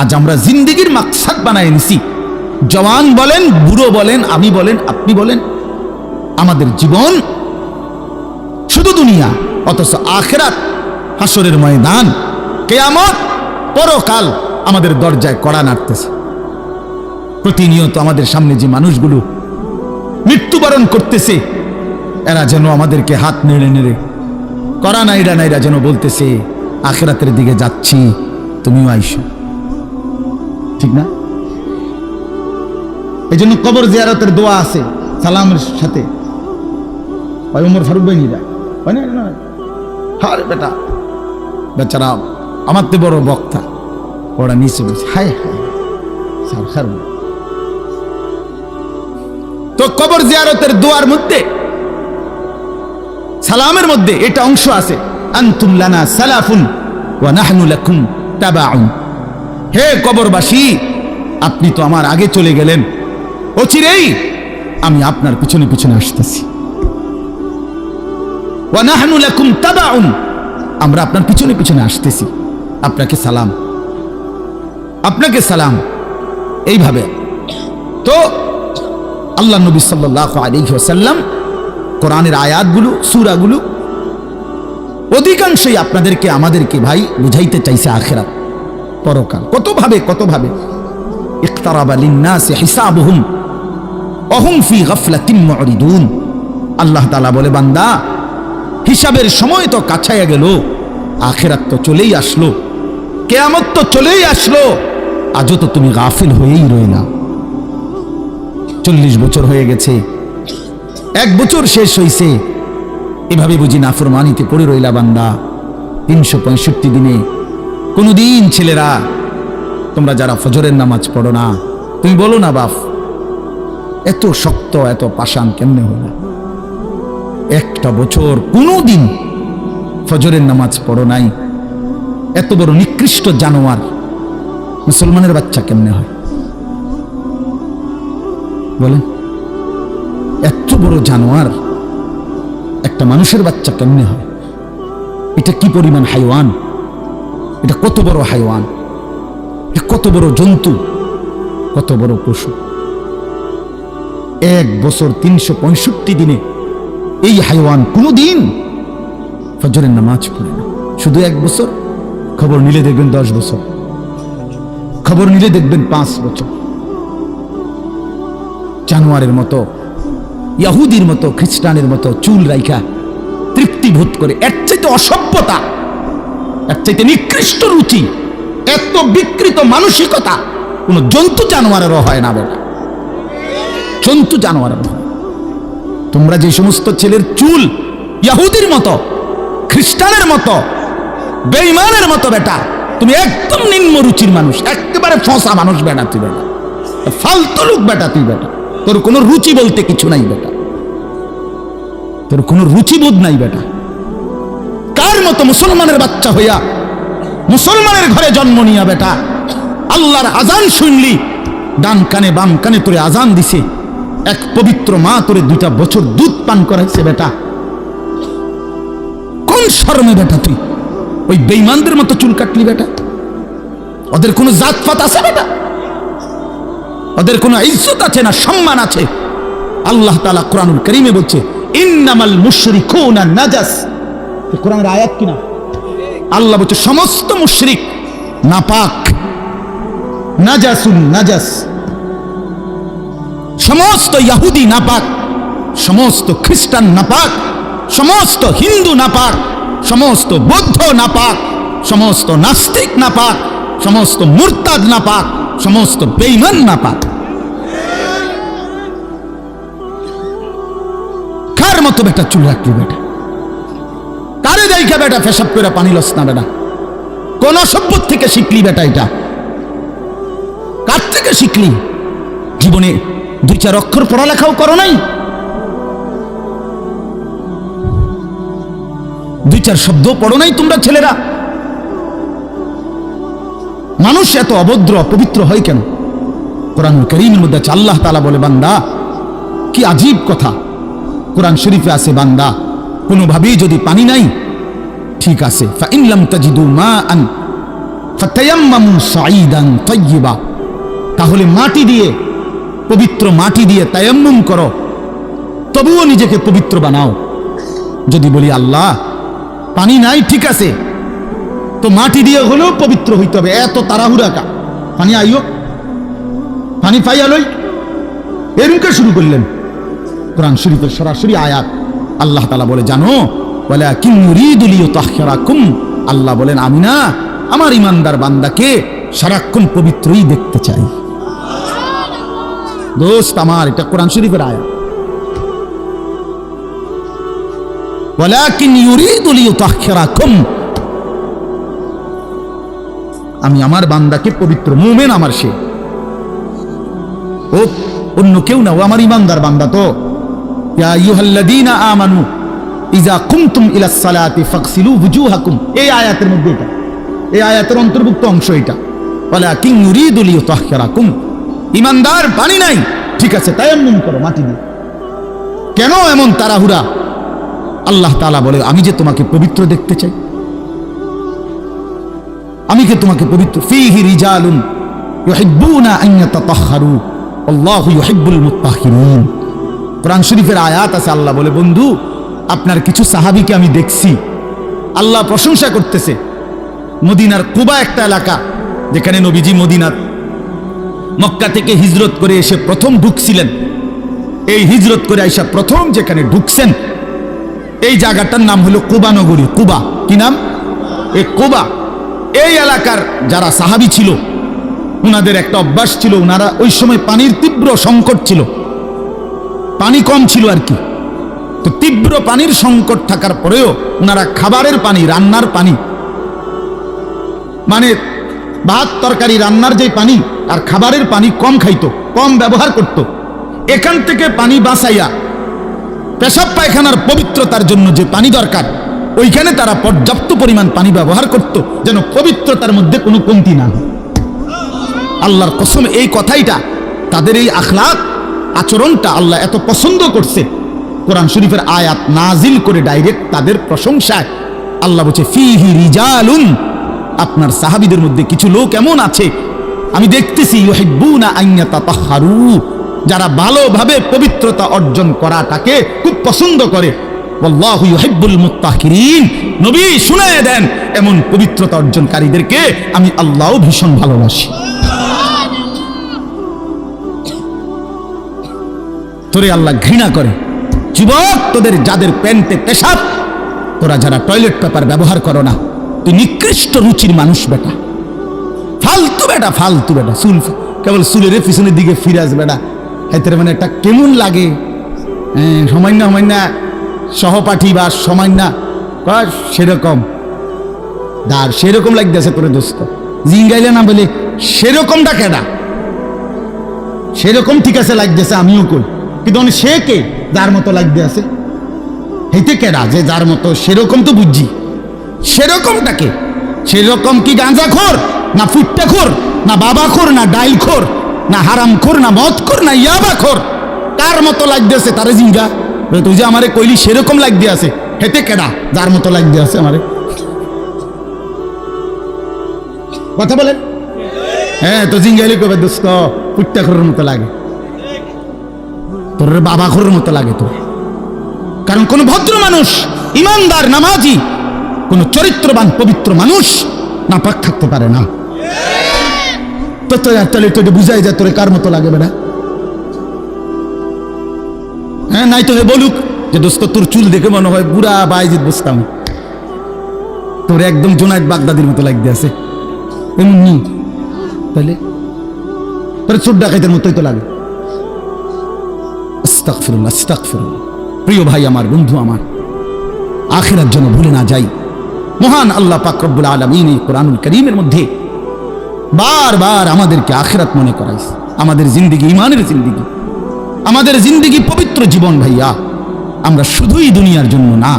আজ আমরা জিন্দিগির মাকসাদ বানায় নিছি জওয়ান বলেন, বুড়ো বলেন, আমি বলেন, আপনি বলেন। আমাদের জীবন শুধু দুনিয়া, অথচ আখেরাত হাসরের ময়দান, কেয়ামত পরকাল আমাদের দরজায় কড়া নাড়তেছে। প্রতিনিয়ত আমাদের সামনে যে মানুষগুলো মৃত্যুবরণ করতেছে, এরা যেন আমাদেরকে হাত নেড়ে নেড়ে করা নাইরা নাইরা যেন বলতেছে, আখেরাতের দিকে যাচ্ছি, তুমিও আইসো। ঠিক না? এই জন্য কবর জিয়ারতের দোয়া আছে, সালামের সাথে। উমর ফারুক ভাই না বেটা। বেচারা আমার তো বড় বক্তা। ওরা নিচে বলছে সার তো কবর জিয়ারতের দোয়ার মধ্যে, সালামের মধ্যে এটা অংশ আছে। আন্তুম সালাফুন ওয়া নাহনু লাকুম তাবাউন। হে কবরবাসী, আপনি তো আমার আগে চলে গেলেন। অচিরেই আমি আপনার পিছনে পিছনে আসতেছি। আমরা আপনার পিছনে পিছনে আসতেছি। আপনাকে সালাম। আপনাকে সালাম। এইভাবে। তো আল্লাহ নবী সাল্লাল্লাহু আলাইহি ওয়াসাল্লাম কোরআনের আয়াতগুলো, সূরাগুলো অধিকাংশই আপনাদেরকে, আমাদেরকে ভাই বুঝাইতে চাইছে আখেরাত। পরকাল। কতভাবে কতভাবে? ইকতারাবা লিন্নাসি ফি আল্লাহ বলে, বান্দা, হিসাবের সময় তো কাছাইয়া গেল, আখেরাত তো চলেই আসলো, কেয়ামত তো চলেই আসলো, আজও তো তুমি গাফিল হয়েই রইলা চল্লিশ বছর হয়ে গেছে, এক বছর শেষ হইছে, এভাবে বুঝি নাফরমানিতে পড়ে রইলা বান্দা, তিনশো পঁয়ষট্টি দিনে কোনোদিন ছেলেরা, তোমরা যারা ফজরের নামাজ পড়ো না, তুমি বলো না, বাপ, এত শক্ত, এত পাষাণ কেমনে হইলা একটা বছর কোনোদিন ফজরের নামাজ পড়ো নাই। এত বড় নিকৃষ্ট জানোয়ার মুসলমানের বাচ্চা কেমনে হয়? বলেন, এত বড় জানোয়ার একটা মানুষের বাচ্চা কেমনে হয়? এটা কি পরিমাণ হাইওয়ান? এটা কত বড় হাইওয়ান? কত বড় জন্তু? কত বড় পশু? এক বছর তিনশো পঁয়ষট্টি দিনে এই হাইওয়ান কোনোদিন ফজরের নামাজ পড়ে না। শুধু এক বছর? খবর নিলে দেখবেন দশ বছর। খবর নিলে দেখবেন পাঁচ বছর। জানোয়ারের মতো, ইয়াহুদির মতো, খ্রিস্টানের মতো চুল রাইখা তৃপ্তিভূত করে, এর চাইতে অসভ্যতা চাইতে নিকৃষ্ট রুচি, এত বিকৃত মানসিকতা কোন জন্তু জানোয়ারেরও হয় না বেটা। জন্তু জানোয়ারেরও হয়। তোমরা যে সমস্ত ছেলের চুল ইয়াহুদির মতো, খ্রিস্টানের মতো বেইমানের মতো বেটা, তুমি একদম নিম্ন রুচির মানুষ, একেবারে ফসা মানুষ বেটা তুই বেটা। ফালতু লোক বেটা তুই বেটা। তোর কোনো রুচি বলতে কিছু নাই বেটা। তোর কোনো রুচিবোধ নাই বেটা। কার মতো মুসলমানের বাচ্চা হইয়া মুসলমানের ঘরে জন্ম নিয়া বেটা। আল্লাহর আজান শুনলি, ডান কানে বাম কানে তোরে আজান দিছে। এক পবিত্র মা তোরে দুইটা বছর দুধ পান করাইছে বেটা। কোন শর্মে বেটা তুই? ওই বেইমানদের মতো চুল কাটলি বেটা। ওদের কোনো জাতপাত আছে বেটা? ওদের কোনো ইজ্জত আছে না সম্মান আছে? আল্লাহ তালা কোরআনুল করিমে বলছে, ইন্নামাল মুশরিকুনা নাজাস। কোরআনের আয়াত কিনা আল্লাহ বলছে, সমস্ত মুশরিক নাপাক, নাজাসুন, নাজাস। সমস্ত ইহুদি নাপাক, সমস্ত খ্রিস্টান সমস্ত হিন্দু নাপাক, সমস্ত বৌদ্ধ নাপাক, সমস্ত নাস্তিক নাপাক, সমস্ত মুরতাদ নাপাক, সমস্ত বেইমান নাপাক। কার মতো বেটা চুল রাখলি বেটা? কারে বেটা, ফেসাব করে পানি লস না বেটা। কোন সভ্য থেকে শিখলি বেটা এটা? কার থেকে শিখলি? জীবনে দুই চার অক্ষর পড়ালেখাও করো নাই? দুই চার শব্দ পড়ো নাই তোমরা ছেলেরা? মানুষ এত অভদ্র, অপবিত্র হয় কেন? কোরআন করিমের মধ্যে আছে, আল্লাহ তালা বলে, বান্দা, কি আজীব কথা। কোরআন শরীফে আছে, বান্দা, কোনোভাবেই যদি পানি নাই ঠিক আছে। তাহলে মাটি দিয়ে, পবিত্র মাটি দিয়ে তায়াম্মুম করো। তবুও নিজেকে পবিত্র বানাও। যদি বলি, আল্লাহ, পানি নাই, ঠিক আছে। তো মাটি দিয়ে হলেও পবিত্র হইতে হবে। এত তাড়াহুড়া কা পানি আইও পানি পাইয়া লই এরমকে শুরু করলেন। কোরআন শরীফের সরাসরি আয়াত। আল্লাহ তালা বলে, জানো আল্লাহ বলেন, আমি না আমার ইমানদার বান্দাকে সারাক্ষণ পবিত্রই দেখতে চাই। দোস্ত আমার, এটা কোরআন শরীফের লিইউতাহহিরাকুম আমি আমার বান্দাকে পবিত্র মুমিন আমার সে। অন্য কেউ না, ও আমার ইমানদার বান্দা তো। ইয়া আমানু ইযা কুমতুম সালাতি ওয়ুজুহাকুম এই আয়াতের মধ্যে এটা। এই আয়াতের অন্তর্ভুক্ত অংশ এটা। ইউরিদু লিইউতাহহিরাকুম ইমানদার পানি নাই। ঠিক আছে, তায়াম্মুম করো, মাটি দিয়ে। কেন এমন তাড়াহুড়া? আল্লাহ তাআলা বলে, আমি যে তোমাকে পবিত্র দেখতে চাই। আমি কি তোমাকে পবিত্র, ফিহি রিজালুন ইউহিব্বুনা আন ইয়াতাতাহহারু। আল্লাহু ইউহিব্বুল মুত্তাহহিরিন কোরআন শরীফের আয়াত আছে, আল্লাহ বলে, বন্ধু আপনার কিছু সাহাবিকে আমি দেখছি। আল্লাহ প্রশংসা করতেছে। মদিনার কুবা একটা এলাকা, যেখানে নবীজি মদিনার মক্কা থেকে হিজরত করে এসে প্রথম ঢুকছিলেন। এই হিজরত করে আইসা প্রথম যেখানে ঢুকছেন, এই জায়গাটার নাম হলো কুবা নগরী। কুবা, কি নাম? এই কুবা। এই এলাকার যারা সাহাবি ছিল ওনাদের একটা অভ্যাস ছিল ওনারা ওই সময় পানির তীব্র সংকট ছিল। পানি কম ছিল আর কি। তো তীব্র পানির সংকট থাকার পরেও ওনারা খাবারের পানি, রান্নার পানি মানে ভাত তরকারি, রান্নার যে পানি আর খাবারের পানি কম খাইতো, কম ব্যবহার করত, এখান থেকে পানি বাঁচাইয়া পেশাব পায়খানার পবিত্রতার জন্য যে পানি দরকার, ওইখানে তারা পর্যাপ্ত পরিমাণ পানি ব্যবহার করত, যেন পবিত্রতার মধ্যে কোনো কমতি না আল্লাহর কসম এই কথাইটা, তাদের এই আখলাক, আচরণটা আল্লাহ এত পছন্দ করছে কোরআন শরীফের আয়াত নাজিল করে ডাইরেক্ট তাদের প্রশংসায়। আল্লাহ বলছে, ফিহি রিজালুন। আপনার সাহাবিদের মধ্যে কিছু লোক এমন আছে। আমি দেখতেছি যারা ভালোভাবে পবিত্রতা অর্জন করাটাকে খুব পছন্দ করে। আল্লাহু নবী শুনায় দেন, এমন পবিত্রতা অর্জনকারীদেরকে আমি আল্লাহও ভীষণ ভালোবাসি। তোরে আল্লাহ ঘৃণা করে। যুবক তোদের যাদের প্যান্টে পেশাব তোরা যারা টয়লেট পেপার ব্যবহার করো না তুই নিকৃষ্ট রুচির মানুষ বেটা। ফালতু বেটা ফালতু বেটা চুল কেবল চুলের পিছনের দিকে ফিরে আসবে বেটা হাইতের মানে একটা কেমন লাগে? হ্যাঁ, সামান্য সামান্য সহপাঠী বা সামান্য সেরকম। দার সেরকম লাগতেছে তোর দোস্ত। জিঙ্গাইলে না বলে সেরকমটা কেডা? সেরকম ঠিক আছে লাগতেছে আমিও কই। কিন্তু মানে সে কে? যার মতো লাগতে আছে। হেতে কেডা যে যার মতো সেরকম তো বুঝছি। সেরকমটাকে সেরকম কি গাঁজা খোর না ফুটটা খোর না বাবা খোর না ডাইল খোর না হারাম খোর না মদ খোর না ইয়াবা খোর কার মতো লাগতেছে তারে জিঙ্গা? তুই যে আমারে কইলি সেরকম লাগতে আছে। হেতে কেডা যার মতো লাগতে আছে আমারে। কথা বলেন? হ্যাঁ তো জিঙ্গাইলি কবে দোস্ত ফুটটা খোরের মতো লাগে। তোর বাবা খোরের মতো লাগে তো কারণ কোন ভদ্র মানুষ, ইমানদার, নামাজি, কোন চরিত্রবান, পবিত্র মানুষ না পাক থাকতে পারে না। তো তাহলে তো এটা বুঝাই যায় তোরে কার মতো লাগে বেটা? হ্যাঁ নাই তো বলুক যে দোস্ত, তোর চুল দেখে মনে হয় বুড়া বাইজিত বসতাম তোর একদম জোনায়দ বাগদাদির মতো লাগতে আছে। এমন। তাহলে তোর চোর ডাকাইতের মতোই তো লাগে। আস্তাগফিরুল্লাহ আস্তাগফিরুল্লাহ প্রিয় ভাই, আমার বন্ধু, আমার। আখেরার ভুলে না যাই। মহান আল্লাহ পাক রব্বুল আলমিন এই কোরআনুল করিমের মধ্যে বারবার আমাদেরকে আখেরাত মনে করাইছে। আমাদের জিন্দিগি ইমানের জিন্দিগি। আমাদের জিন্দিগি পবিত্র জীবন, ভাইয়া। আমরা শুধুই দুনিয়ার জন্য না